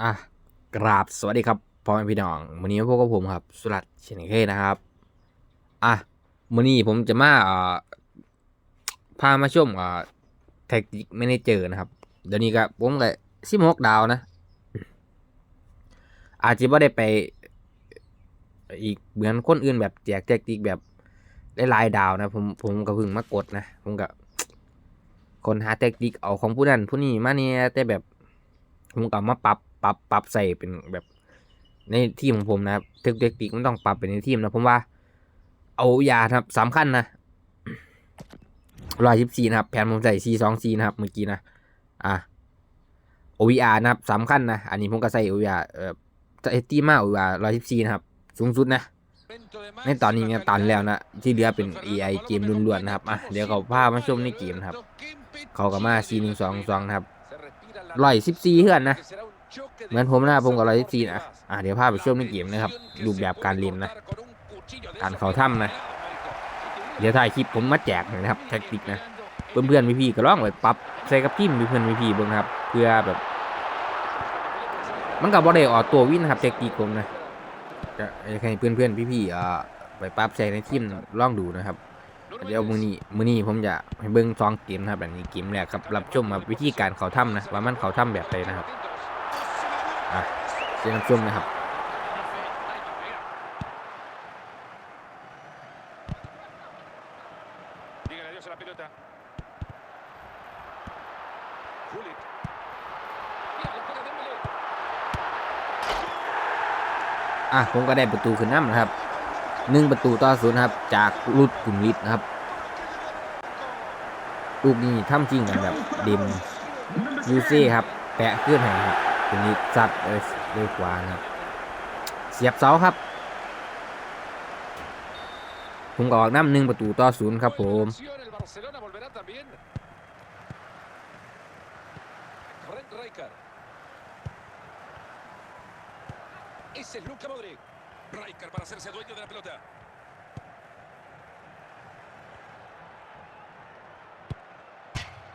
อะกราบสวัสดีครับพ่อแม่พี่น้องวันนี้พวกกับผมครับ สุรัตน์เชนเคนะครับอะวันนี้ผมจะมาเอ่อพามาชมเอ่อแท็กติกไม่ได้เจอนะครับ เดี๋ยวนี้ก็ผมก็สิบหกดาวนะ อาจจะไม่ได้ไป อีกเหมือนคนอื่นแบบแจกแท็กติกแบบหลายดาวนะ ผมผมก็เพิ่งมากดนะ ผมก็คนหาแท็กติกเอาของผู้นั้นผู้นี้มาเนี่ยแต่แบบผมก็มาปรับ ปรับปรับใส่เป็นแบบในทีมของผมนะครับเทคนิคมันต้องปรับเป็นในทีมนะผมว่า เอายาครับสำคัญนะร้อยสิบสี่นะครับ แผนผมใส่สี่สองสี่นะครับเมื่อกี้นะ อะ OVR นะครับสำคัญนะ อันนี้ผมก็ใส่ OVR เอ่อเอตีมา OVR ร้อยสิบสี่นะครับ สูงสุดนะ ในตอนนี้เนี่ยตันแล้วนะ ที่เหลือเป็น AI เกมล้วนๆนะครับ อะ เดี๋ยวเขาพามาชมในเกมนะครับ เขาก็มา4 1 2 2นะครับร้อยสิบสี่เฮือนนะ เหมือนผมนะผมกับร้อยสี่นะอะเดี๋ยวพาพไปชมในเกมนะครับรูปแบบการเล่นนะ การเขาถ้ำนะ เดี๋ยวถ่ายคลิปผมมาแจกนะครับแท็กติกนะ เพื่อนๆพี่ๆก็ลองไปปรับใส่กับทีมเพื่อนๆพี่ๆเบิ่งนครับ เพื่อแบบ มันกับบ่ได้ออกตัววินนะครับแท็กติกผมนะก็ให้เพื่อนๆพี่ๆเอ่อไปปรับใส่ในทีมลองดูนะครับเดี๋ยวมือนี้มือนี้ผมจะให้เบิ่งซองเกมนะครับแบบนี้เกมแรกครับรับชมครับวิธีการเขาถ้ำนะว่ามันเขาถ้ำแบบใดนะครับ เชิญรับชมนะครับ Dígale adiós a la pelota. Gullit. Mira, la pega Dembélé. อะผมก็ได้ประตูขึ้นน้ำนะครับหนึ่งประตูต่อศูนย์ครับ จากรุดกุนลิดนะครับลูกนี้ทำจริงกันแบบดิมยูซี่ครับ แปะขึ้นให้ครับีนี้จัดเลยด้วยขวาครับ เสียบเสาครับพุ่งออกน้ำหนึ่งประตูต่อศูนย์ครับผมเ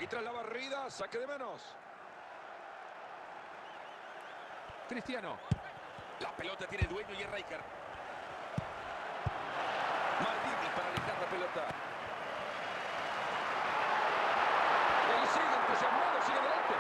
Y tras la barrida, saque de manos. Cristiano. La pelota tiene dueño y es Rijkaard. Maldini para alejar la pelota. Él sigue entusiasmado, sigue adelante.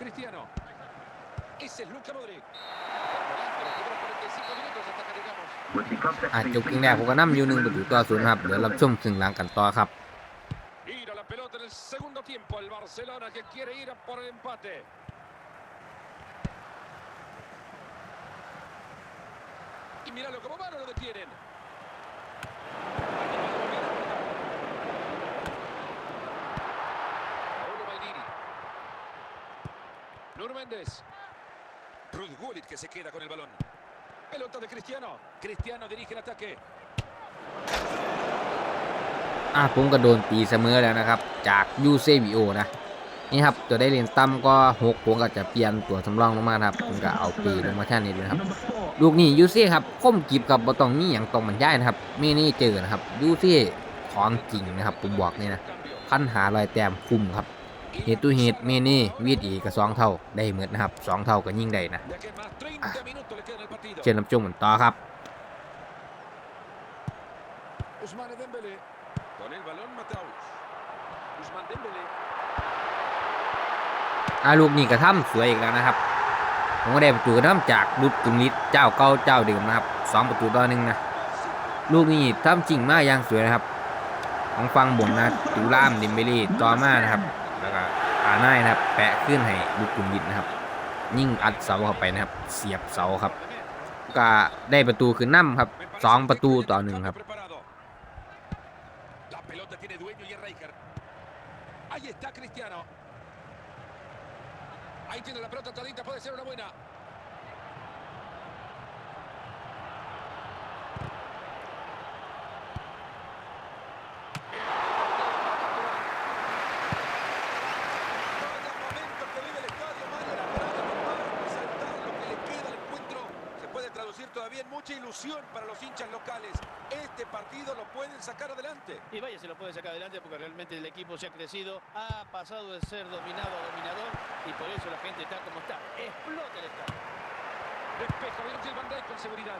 Cristiano. Ese es Luka Modric. อ่ะจบครึ่งแรกผมก็น้ำอยู่หนึ่งประตูต่อศูนย์ครับ เดี๋ยวรับชมครึ่งหลังกันต่อครับ Ir a la pelota en el segundo tiempo. El Barcelona que quiere ir a por el empate. Y míralo cómo va, no lo detienen. Paulo Maldini. Nuno Méndez. Ruud Gullit que se queda con el balón. Pelota de Cristiano. Cristiano dirige el ataque. อะผมก็โดนตีเสมอแล้วนะครับ จากยูเซบิโอนะ นี่ครับตัวได้เหรียญต่ำก็หกผมก็จะเปลี่ยนตัวสำรองลงมาครับผมก็เอาปีลงมาแท่นี้ด้วยครับ ลูกนี้ยูเซ่ครับคมกิบกับบตองนี่อย่างตรงมันย่ายนะครับไม่นี่เจอนะครับยูเซ่ของจริงนะครับผมบอกนี่นะพันหาลอยแต้มคุ้มครับ เฮตุเฮตเมนี่วีดอีกกับสองเท่าได้เหมือนนะครับสองเท่าก็ยิ่งได้นะ De aquí en más 30 minutos le quedan al partido. เชิญรับชมกันต่อครับ Ousmane Dembélé. Con el balón Mataus. Ousmane Dembélé. อาลูกนี้กระทำสวยอีกแล้วนะครับผมก็ได้ประตูกระทำจากรุดกุมนิดเจ้าเก่าเจ้าเดิมนะครับสองประตูต่อหนึ่งนะลูกนี้ทำจริงมากอย่างสวยนะครับ ของฟังบนนะตูล่ามดิมเบลี่ต่อมานะครับ แล้วก็อาน่ายนะครับ แปะขึ้นให้บุกุลบิดนะครับ ยิ่งอัดเสาเข้าไปนะครับ เสียบเสาครับ ก็ได้ประตูคือนั่มครับสองประตูต่อหนึ่งครับ partido lo pueden sacar adelante. Y vaya, se lo puede sacar adelante porque realmente el equipo se ha crecido, ha pasado de ser dominado a dominador y por eso la gente está como está. Explota el estadio. Despeja Virgil van Dijk con seguridad.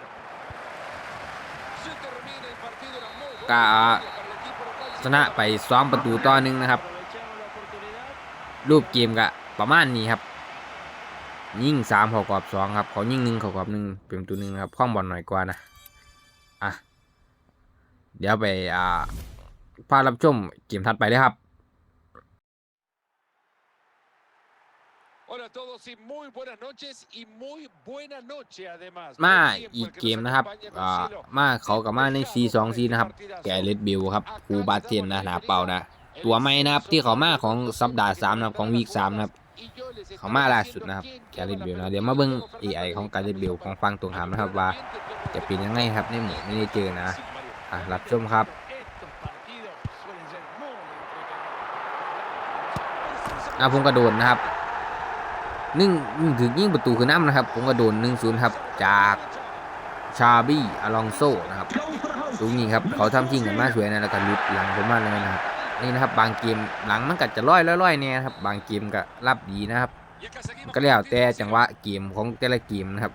Se termina el partido. Una muy buena Ca- victoria para el equipo local. ชนะไปซ้อมประตูต่อหนึ่งนะครับ Aprovechamos la oportunidad. รูปเกมก็ประมาณนี้ครับ ยิ่งสามเขากรอบสองครับ เขายิ่งหนึ่งเขากรอบหนึ่งเป็นประตูหนึ่งครับคล่องบอลหน่อยกว่านะ อะ เดี๋ยวไปอ่าพารับชมเกมถัดไปเลยครับ Hola a todos y muy buenas noches y muy buena noche además. มา Buen tiempo อีก el que เกม nos นะครับ acompaña, อ่า Marcelo. มาเขากับมาในซีสองซีนะครับ แกเลดบิลครับกูบาดเจ็บนะหนาเป่านะ ตัวไม่นะครับที่เขามาของสัปดาห์สามนะครับของวีคสามนะครับเขามาล่าสุดนะครับแกเลดบิลนะเดี๋ยวมาเบิ้ง AI ของแกเลดบิลของฟังตรงหามนะครับว่า จะเป็นยังไงครับในหมู่ไม่ได้เจอนะ อะรับชมครับอะผมกระโดดนะครับหนึ่งถึงยิงประตูคือน้ำนะครับ ผมกระโดดหนึ่งศูนย์ครับ จากชาบี้อลองโซนะครับตรงนี้ครับ เขาทำทิ้งกันมาสวยนะแล้วก็ลุดหลังผมมาเลยนะครับนี่นะครับ บางเกมหลังมันก็จะร้อยร้อยเนี่ยนะครับ บางเกมก็รับดีนะครับ ก็แล้วแต่จังหวะเกมของแต่ละเกมนะครับ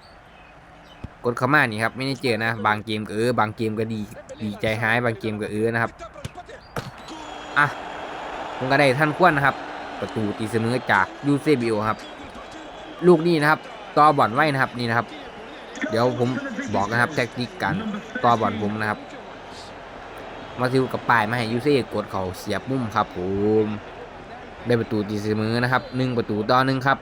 กดเข้ามานี่ครับไม่ได้เจอนะ บางเกมก็เออบางเกมก็ดีดีใจหายบางเกมก็เออนะครับอะผมก็ได้ท่านควนนะครับ ประตูตีเสมอจากยูเซบิโอครับ ลูกนี้นะครับต่อบอลไว้นะครับนี่นะครับ เดี๋ยวผมบอกนะครับแทคนิคการต่อบอลผมนะครับมาซิวกับปลายมาให้ยูเซ่กดเขาเสียบมุมครับผมได้ประตูตีเสมอนะครับหนึ่งประตูต่อหนึ่งครับ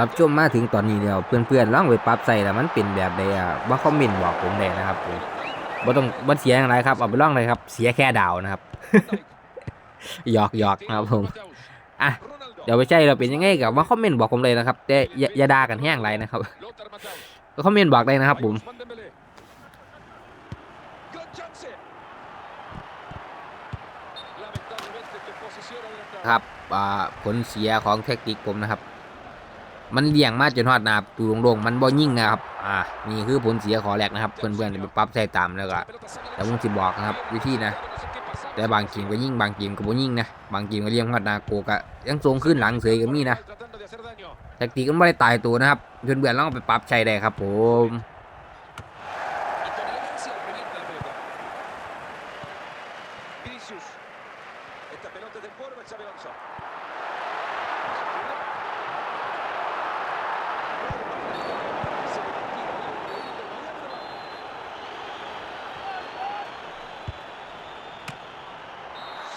รับชมมาถึงตอนนี้แล้วเพื่อนๆลองไปปรับใส่แล้วมันเป็นแบบใดอะว่าคอมเมนต์บอกผมได้นะครับผมบ่ต้องบ่เสียอย่างไรครับเอาไปลองเลยครับ เสียแค่ดาวนะครับหยอกหยอกนะครับผมอะเดี๋ยวไปใช่เราเป็นยังไงกับว่าคอมเมนต์บอกผมเลยนะครับแต่อย่าด่ากันแห้งไรนะครับก็คอมเมนต์บอกได้นะครับผมครับผลเสียของเทคนิคผมนะครับ มันเลี่ยงมาจนฮอดหนาประตูโล่งๆมันบ่ยิ่งนะครับ อ่า นี่คือผลเสียขอแรกนะครับ เพื่อนๆเดี๋ยวไปปรับใช้ตามแล้วก็ La pelota sale แต่ผมสิบอกนะครับ วิธีนะ no sé qué pasa. แต่บางเกมก็ยิ่งบางเกมก็บ่ยิ่งนะ บางเกมก็เลี่ยงฮอดหนาโกก็ยังทรงขึ้นหลังเสยก็มีนะ Tratando de hacer daño. แทคนิคก็ไม่ได้ตายตัวนะครับ เพื่อนๆลองเอาไปปรับใช้ได้ครับ ผม Y con elegancia revienta la pelota. Vinicius. Esta pelota es del cuervo de Xabi Alonso. Se le tira.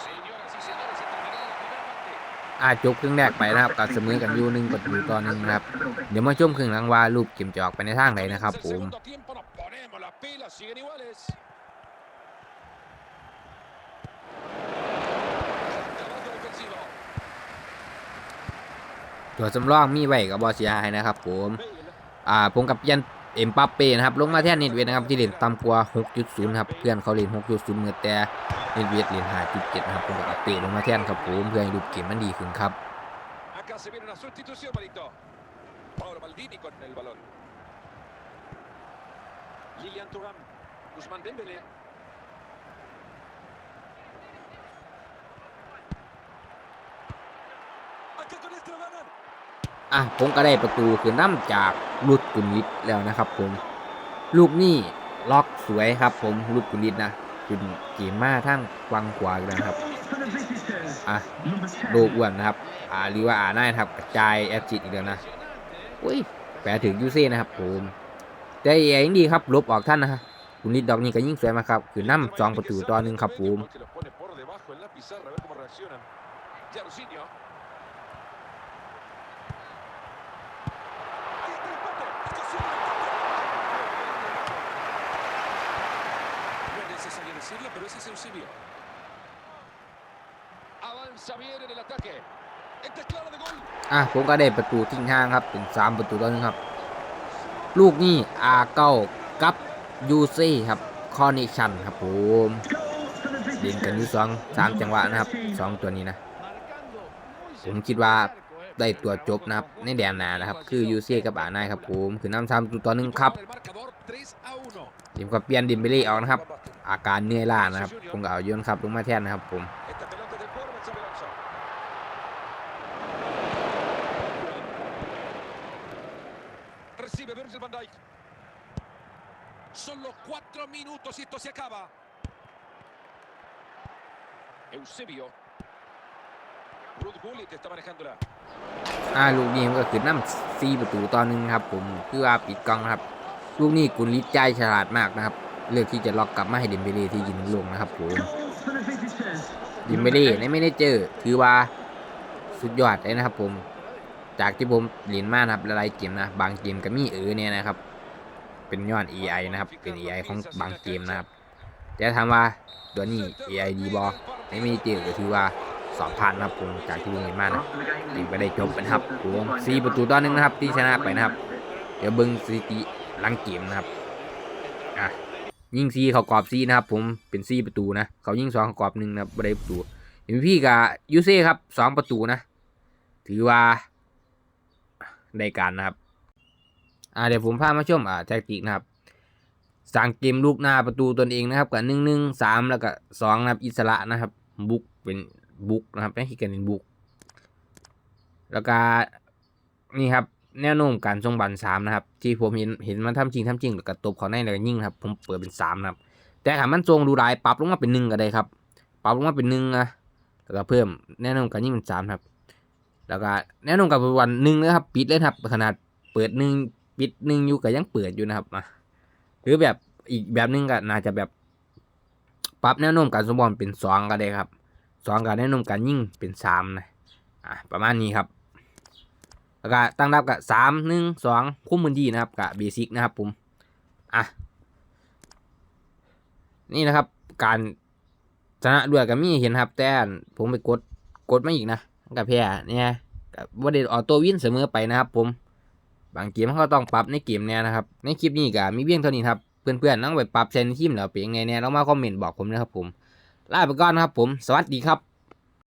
Señoras y señores, se terminó la primera parte. อาจบครึ่งแรกไปนะครับก็เสมอกันอยู่หนึ่งประตูต่อหนึ่งนะครับ เดี๋ยวมาชมครึ่งหลังว่ารูปเกมจะออกไปในทางไหนนะครับผมตัวสำรองมีไว้กับบอเสียหายนะครับผม อ่าผมกับยัน เอ็มปัปเป้นะครับลงมาแท่นเน็ตเวทนะครับที่เล่นต่ำกว่า 6.0ครับเพื่อนเขาเล่น 6.0เมื่อแต่เน็ตเวทเล่น5.7นะครับผมกับอัปเป้ลงมาแท่นครับผมเพื่อให้รูปเกมมันดีขึ้นครับ Acá se viene una sustitución, Marito. Paolo Maldini con el balón. Lilian Thuram. Guzmán Dembélé. Acá con este lo ganan. อะผมก็ได้ประตูคือน้ำจากลุดกุนลิตแล้วนะครับ ผม ลูกนี้ล็อกสวยครับ ผมลุดกุนลิตนะขึ้นเกมมาทางวังขวากแล้วนะครับอะโลอ้วนนะครับ อ่าหรือว่าอ่าน่าครับกระจายแอดจิตอีกแล้วนะอุ้ยแปลถึงยูเซ่นะครับผมแต่เองดีครับลบออกท่านนะฮะคุลิดดอกนี่ก็ยิ่งสวยมากครับ คือน้ำสองประตูต่อหนึ่งครับผม decirlo, pero ese es Eusebio. Avanza bien en el ataque. Esta es clara de gol. อะผมก็ได้ประตูทิ้งห่างครับเป็นสามประตูต่อหนึ่งครับ ลูกนี่อาเก้ากับยูเซ่ครับคอนิชันครับผมเล่นกันอยู่สองสามจังหวะนะครับสองตัวนี้นะ ผมคิดว่าได้ตัวจบนะครับในแดนหนานะครับ คือยูเซกับอาไนายครับผมคือน้ำซ้ำตัวต่อหนึ่งครับ El marcador 3 a 1. ทีมก็เปลี่ยนดิมเบลี่ออกนะครับ อาการเหนื่อยล้านะครับ ผมก็เอาโยนครับลงมาแทนนะครับผม Esta pelota del foro el Xabi Alonso. Recibe Virgil van Dijk. Solo cuatro minutos y esto se acaba. Eusebio. Ruth Gullit está manejándola. อ่าลูกนี้มันก็คือน้ำซีประตูต่อหนึ่งครับ ผมคือว่าปิดกล้องนะครับ ลูกนี้กุลิศใจฉลาดมากนะครับ เลือกที่จะล็อกกลับมาให้ดิมเบลี่ที่ยิงลงนะครับผมดิมเบลี่ในไม่ได้เจอถือว่าสุดยอดเลยนะครับ ผม จากที่ผมเรียนมานะครับหลายเกมนะ บางเกมก็มีเออเนี่ยนะครับ เป็นยอด AI นะครับ เป็น AI ของบางเกมนะครับแต่ถามว่าตัวนี้ AI ดีบอในไม่ได้เจอก็ถือว่าสอบผ่านนะครับผมจากที่ผมเห็นมานะยิงไปได้จบนะครับผมสี่ประตูต่อหนึ่งนะครับ ที่ชนะไปนะครับ เดี๋ยวเบิ้งสถิติ หลังเกมนะครับอะยิงซีเขากรอบซีนะครับ ผมเป็นซีประตูนะเขายิงสองเขากรอบหนึ่งนะครับบ่ได้ประตูเอ็มพีกับยูเซ่ครับสองประตูนะ ถือว่าได้การนะครับอ่าเดี๋ยวผมพามาชมอ่าแท็กติกนะครับสั่งเกมลูกหน้าประตูตนเองนะครับกับหนึ่งหนึ่งสามแล้วก็สองนะครับอิสระนะครับบุกเป็นบุกนะครับไม่คิดกันเป็นบุก แล้วก็นี่ครับ แนวโน้มการทรงบันสามนะครับ ที่ผมเห็นเห็นมันทำจริงทำจริงแล้วก็ตบเขาในแล้วก็ยิงครับ ผมเปิดเป็นสามนะครับ แต่ถ้ามันทรงดูรายปรับลงมาเป็นหนึ่งก็ได้ครับ ปรับลงมาเป็นหนึ่งนะแล้วก็เพิ่มแนวโน้มการยิงเป็นสามครับ แล้วก็แนวโน้มกับวันหนึ่งนะครับ ปิดเลยครับ ขนาดเปิดหนึ่งปิดหนึ่งอยู่ก็ยังเปิดอยู่นะครับหรือแบบอีกแบบหนึ่งก็น่าจะแบบปรับแนวโน้มการสมบอลเป็นสองก็ได้ครับสองกับแนวโน้มการยิ่งเป็นสามนะอะประมาณนี้ครับ แล้วก็ตั้งรับกับสามหนึ่งสองคุ้มมือดีนะครับกับเบสิกนะครับผมอะนี่นะครับ การชนะด้วยกับมีเห็นครับแต่ผมไปกดกดไมาอีกนะกับแพ้เนี่ยกับว่าเด็ดออโต้วินเสมอไปนะครับผมบางเกมเขาก็ต้องปรับในเกมเนี่ยนะครับ ในคลิปนี้ก็มีเพียงเท่านี้ครับเพื่อนๆต้องไปปรับใช้ในทีมแล้วเป็นยังไงเนี่ยต้องมาคอมเมนต์บอกผมนะครับผมลาไปก่อนนะครับผม สวัสดีครับ